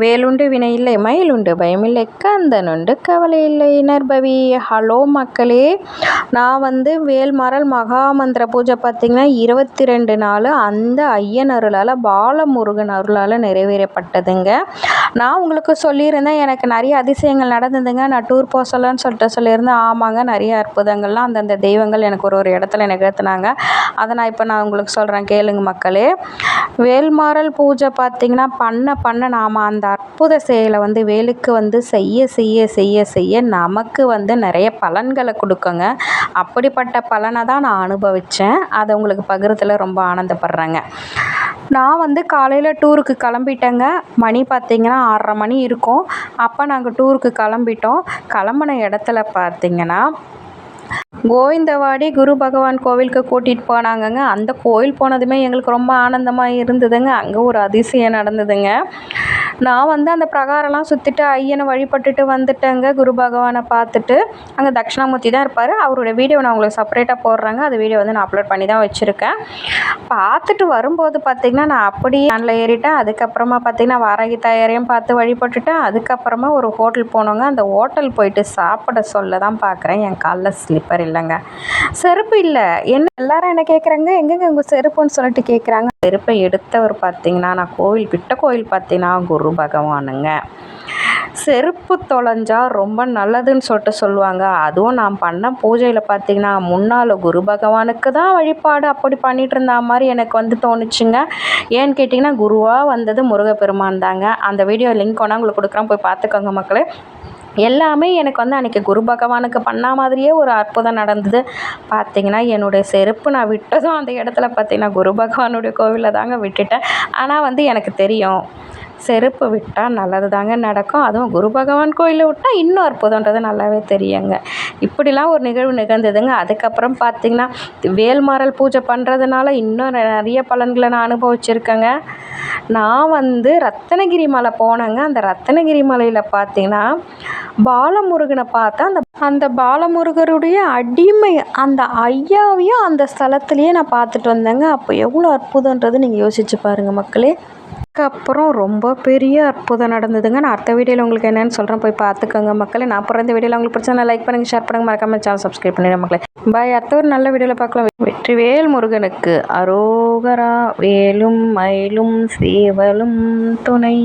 வேலுண்டு வினையில்லை மயிலுண்டு பயமில்லை கந்தனுண்டு கவலை இல்லை நற்பவி. ஹலோ மக்களே நான் வந்து வேல்மரல் மகாமந்திர பூஜை பார்த்திங்கன்னா இருபத்தி ரெண்டு நாள் அந்த ஐயன் அருளால் பாலமுருகன் அருளால் நிறைவேறப்பட்டதுங்க. நான் உங்களுக்கு சொல்லியிருந்தேன் எனக்கு நிறைய அதிசயங்கள் நடந்ததுங்க. நான் டூர் போக சொல்லன்னு சொல்லிட்டு சொல்லியிருந்தேன். ஆமாங்க நிறைய அற்புதங்கள்லாம் அந்தந்த தெய்வங்கள் எனக்கு ஒரு ஒரு இடத்துல நிகழ்த்தினாங்க. அதை நான் இப்போ நான் உங்களுக்கு சொல்கிறேன் கேளுங்க மக்களே. வேல்மாறல் பூஜை பார்த்திங்கன்னா பண்ண பண்ண நாம் அந்த அற்புத செயலை வந்து வேலுக்கு வந்து செய்ய செய்ய செய்ய செய்ய நமக்கு வந்து நிறைய பலன்களை கொடுக்குங்க. அப்படிப்பட்ட பலனை தான் நான் அனுபவித்தேன் அதை உங்களுக்கு பகிர்றதுல ரொம்ப ஆனந்தப்படுறேங்க. நான் வந்து காலையில் டூருக்கு கிளம்பிட்டேங்க. மணி பார்த்திங்கன்னா ஆறரை மணி இருக்கும். அப்போ நாங்கள் டூருக்கு கிளம்பிட்டோம். கிளம்புன இடத்துல பார்த்திங்கன்னா கோவிந்தவாடி குரு பகவான் கோவிலுக்கு கூட்டிகிட்டு போனாங்கங்க. அந்த கோவில் போனதுமே எங்களுக்கு ரொம்ப ஆனந்தமாக இருந்ததுங்க. அங்கே ஒரு அதிசயம் நடந்ததுங்க. நான் வந்து அந்த பிரகாரம்லாம் சுற்றிட்டு ஐயனை வழிபட்டுட்டு வந்துட்டேங்க. குரு பகவானை பார்த்துட்டு அங்கே தட்சிணாமூர்த்தி தான் இருப்பார். அவரோட வீடியோ நான் உங்களுக்கு செப்பரேட்டாக போடுறாங்க. அந்த வீடியோ வந்து நான் அப்லோட் பண்ணி தான் வச்சுருக்கேன். பார்த்துட்டு வரும்போது பார்த்திங்கன்னா நான் அப்படியே அண்ணில் ஏறிட்டேன். அதுக்கப்புறமா பார்த்திங்கன்னா வாராகி தாயாரையும் பார்த்து வழிபட்டுட்டேன். அதுக்கப்புறமா ஒரு ஹோட்டல் போனோங்க. அந்த ஹோட்டல் போயிட்டு சாப்பிட சொல்ல தான் பார்க்குறேன் என் காலில் ஸ்லிப்பர் இல்லைங்க. செருப்பு இல்லை. என்ன எல்லாரும் என்ன கேட்குறாங்க எங்கெங்க உங்கள் செருப்புன்னு சொல்லிட்டு கேட்குறாங்க செருப்பை எடுத்தவர் பார்த்திங்கன்னா நான் கோவில் விட்ட கோவில் பார்த்தீங்கன்னா குரு பகவானுங்க செருப்பு தொலைஞ்சா ரொம்ப நல்லதுன்னு சொல்லிட்டு சொல்லுவாங்க. அதுவும் நான் பண்ண பூஜையில் பார்த்திங்கன்னா முன்னால் குரு பகவானுக்கு தான் வழிபாடு அப்படி பண்ணிகிட்டு இருந்த மாதிரி எனக்கு வந்து தோணுச்சுங்க. ஏன்னு கேட்டிங்கன்னா குருவாக வந்தது முருகப்பெருமான் தாங்க. அந்த வீடியோ லிங்க் வேணால் உங்களுக்கு கொடுக்குறேன். போய் பார்த்துக்கோங்க மக்களே. எல்லாமே எனக்கு வந்து அன்றைக்கி குரு பகவானுக்கு பண்ண மாதிரியே ஒரு அற்புதம் நடந்தது. பார்த்திங்கன்னா என்னுடைய செருப்பு நான் விட்டதும் அந்த இடத்துல பார்த்திங்கன்னா குரு பகவானுடைய கோவிலில் தாங்க விட்டுட்டேன். ஆனால் வந்து எனக்கு தெரியும். செருப்பு விட்டால் நல்லது தாங்க நடக்கும். அதுவும் குரு பகவான் கோயிலில் விட்டால் இன்னும் அற்புதன்றது நல்லாவே தெரியுங்க. இப்படிலாம் ஒரு நிகழ்வு நிகழ்ந்ததுங்க. அதுக்கப்புறம் பார்த்திங்கன்னா வேல்மாறல் பூஜை பண்ணுறதுனால இன்னும் நிறைய பலன்களை நான் அனுபவிச்சிருக்கேங்க. நான் வந்து ரத்தனகிரி மலை போனேங்க. அந்த ரத்தனகிரி மலையில் பார்த்திங்கன்னா பாலமுருகனை பார்த்தா அந்த அந்த பாலமுருகருடைய அடிமை அந்த ஐயாவையும் அந்த ஸ்தலத்துலேயே நான் பார்த்துட்டு வந்தேங்க. அப்போ எவ்வளோ அற்புதன்றது நீங்கள் யோசிச்சு பாருங்கள் மக்களே. அதுக்கப்புறம் ரொம்ப பெரிய அற்புதம் நடந்ததுங்க. நான் அடுத்த வீடியோவில் உங்களுக்கு என்னென்னு சொல்கிறேன் போய் பார்த்துக்கோங்க மக்களே. நான் அப்புறம் இந்த வீடியோவில் உங்களுக்கு பிடிச்சா லைக் பண்ணுங்கள் ஷேர் பண்ணுங்கள் மறக்காமல் சேனல் சப்ஸ்கிரைப் பண்ணிடுங்க மக்களே. பாய் அடுத்த ஒரு நல்ல வீடியோவில் பார்க்கலாம். வெற்றிவேல் முருகனுக்கு அரோகரா வேலும் மயிலும் சேவலும் துணை.